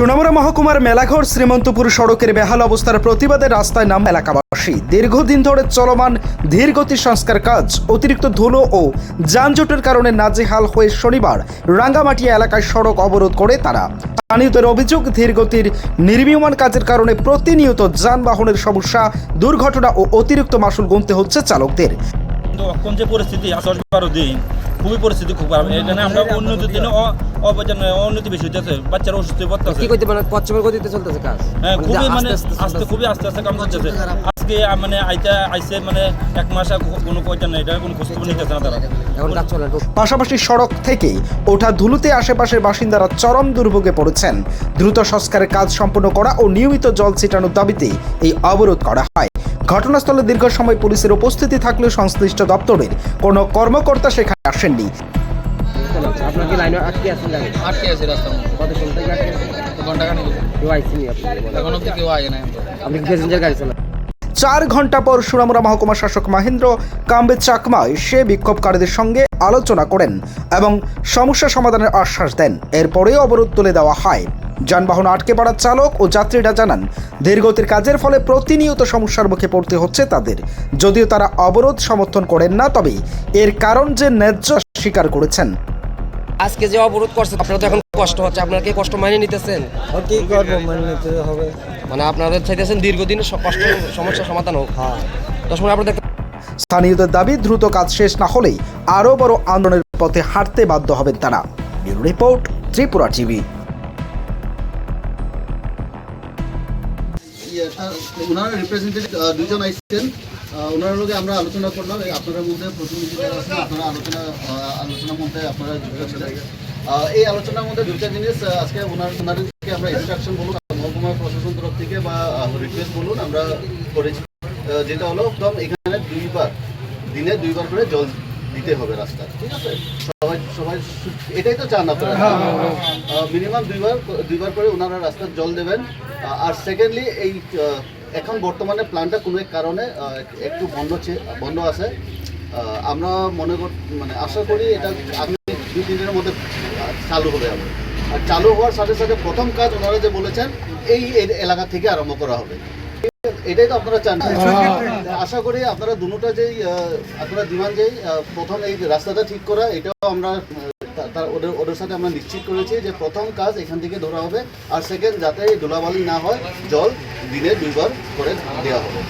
সোনামুড়া মহকুমার মেলাঘর শ্রীমন্তপুর সড়কের বেহাল অবস্থার প্রতিবাদে রাস্তায় নাম এলাকাবাসী। দীর্ঘদিন ধরে চলমান ধীরগতি সংস্কার কাজ, অতিরিক্ত ধুলো ও যানজটের কারণে নাজেহাল হয়ে শনিবার রাঙ্গামাটিয়া এলাকায় সড়ক অবরোধ করে তারা। স্থানীয়দের অভিযোগ, ধীরগতির নির্মীয়মান কাজের কারণে প্রতিনিয়ত যানবাহনের সমস্যা, দুর্ঘটনা ও অতিরিক্ত মাসুল গুনতে হচ্ছে চালকদের। এখন যে পরিস্থিতি দিন খুবই পরিস্থিতি খুব খারাপ। এখানে আমরা উন্নতির দিনে অ- অপচার অন্নতি বেশি হচ্ছে বাচ্চারা অসুস্থ হয়ে পড়তেছে। কি করতে মানে কচ্ছপের গতিতে চলতেছে কাজ। হ্যাঁ মানে খুবই মানে আস্তে। খুবই আস্তে আস্তে কাম করতেছে। আজকে মানে আইতে আইসে মানে এক মাস কোনো কয়টা নেই। এটা কোনো খোঁজ খবর নিতেছে না তারা। এখন কাজ চলে। পাশাপাশি সড়ক থেকে ওঠা ধুলোতে আশেপাশের বাসিন্দারা চরম দুর্ভোগে পড়েছেন। দ্রুত সংস্কারের কাজ সম্পন্ন করা ও নিয়মিত জল ছিটানোর দাবিতে এই অবরোধ করা হয়। ঘটনাস্থলে দীর্ঘ সময় পুলিশের উপস্থিতি থাকলেও সংশ্লিষ্ট দপ্তরের কোনো কর্মকর্তা সেখানে আসেননি। আপনার কি লাইনে আটকে আছেন আটকে আছে রাস্তার মধ্যে। কত সময় থেকে আটকে আছেন? ঘণ্টা খানি কেউ আইসিনি এখন অব্দি কেউ আগে নাই। আপনি প্যাসেঞ্জার গাড়ি চালান? চার ঘণ্টা পর সুরামুরা মহকুমা শাসক মহেন্দ্র কাম্বে চাকমা সে বিক্ষোভকারীদের সঙ্গে আলোচনা করেন এবং সমস্যা সমাধানের আশ্বাস দেন। এরপরে অবরোধ তুলে দেওয়া হয়। যানবাহন আটকে পড়ার চালক ও যাত্রীরা জানান দীর্ঘতির কাজের ফলে প্রতিনিয়ত সমস্যার মুখে পড়তে হচ্ছে তাদের। যদিও তারা অবরোধ সমর্থন করেন না তবে এর কারণ যে ন্যায্য স্বীকার করেছেন। আজকে যে অবরোধ করছে আপনারা তো এখন কষ্ট হচ্ছে আপনারা কি কষ্ট মানিয়ে নিতেছেন? কি করব মানে নিতে হবে। মানে আপনাদের চাইতেছেন দীর্ঘদিনের কষ্ট সমস্যার সমাধান হোক। হ্যাঁ। দশ মিনিট আপনাদের স্থানীয়দের দাবি দ্রুত কাজ শেষ না হলেই আরও বড় আন্দোলনের পথে হাঁটতে বাধ্য হবেন তারা। Bureau report Tripura TV. ওনারা রিপ্রেজেন্টেটিভ দুজন ওনার আমরা আলোচনা করলাম। মধ্যে প্রতিনিধি আপনারা আলোচনা আলোচনার মধ্যে আপনারা এই আলোচনার মধ্যে দুইটা জিনিস আজকে ওনার আমরা ইনস্ট্রাকশন বলুন মহকুমা প্রশাসন তরফ থেকে বা রিকোয়েস্ট বলুন, আমরা করেছি। যেটা হলো একদম এখানে দুইবার, দিনে দুইবার করে জল দিতে হবে রাস্তা ঠিক আছে? সবাই সবাই এটাই তো চান আপনারা। মিনিমাম দুইবার দুইবার করে ওনারা রাস্তার জল দেবেন। আর সেকেন্ডলি এই এখন বর্তমানে প্ল্যানটা কোনো এক কারণে একটু বন্ধ বন্ধ আছে। আমরা মনে কর মানে আশা করি এটা আগামী দুই তিন দিনের মধ্যে চালু হবে আবার। আর চালু হওয়ার সাথে সাথে প্রথম কাজ ওনারা যে বলেছেন এই এলাকা থেকে আরম্ভ করা হবে। এটাই তো আপনারা চান। আশা করি আপনারা দুটা যেই আপনারা ডিমান্ড যেই প্রথম এই রাস্তাটা ঠিক করা এটাও আমরা তার ওদের ওদের সাথে আমরা নিশ্চিত করেছি যে প্রথম কাজ এখান থেকে ধরা হবে আর সেকেন্ড যাতে এই ধুলাবালি না হয় জল দিনে দুইবার করে দেওয়া হবে।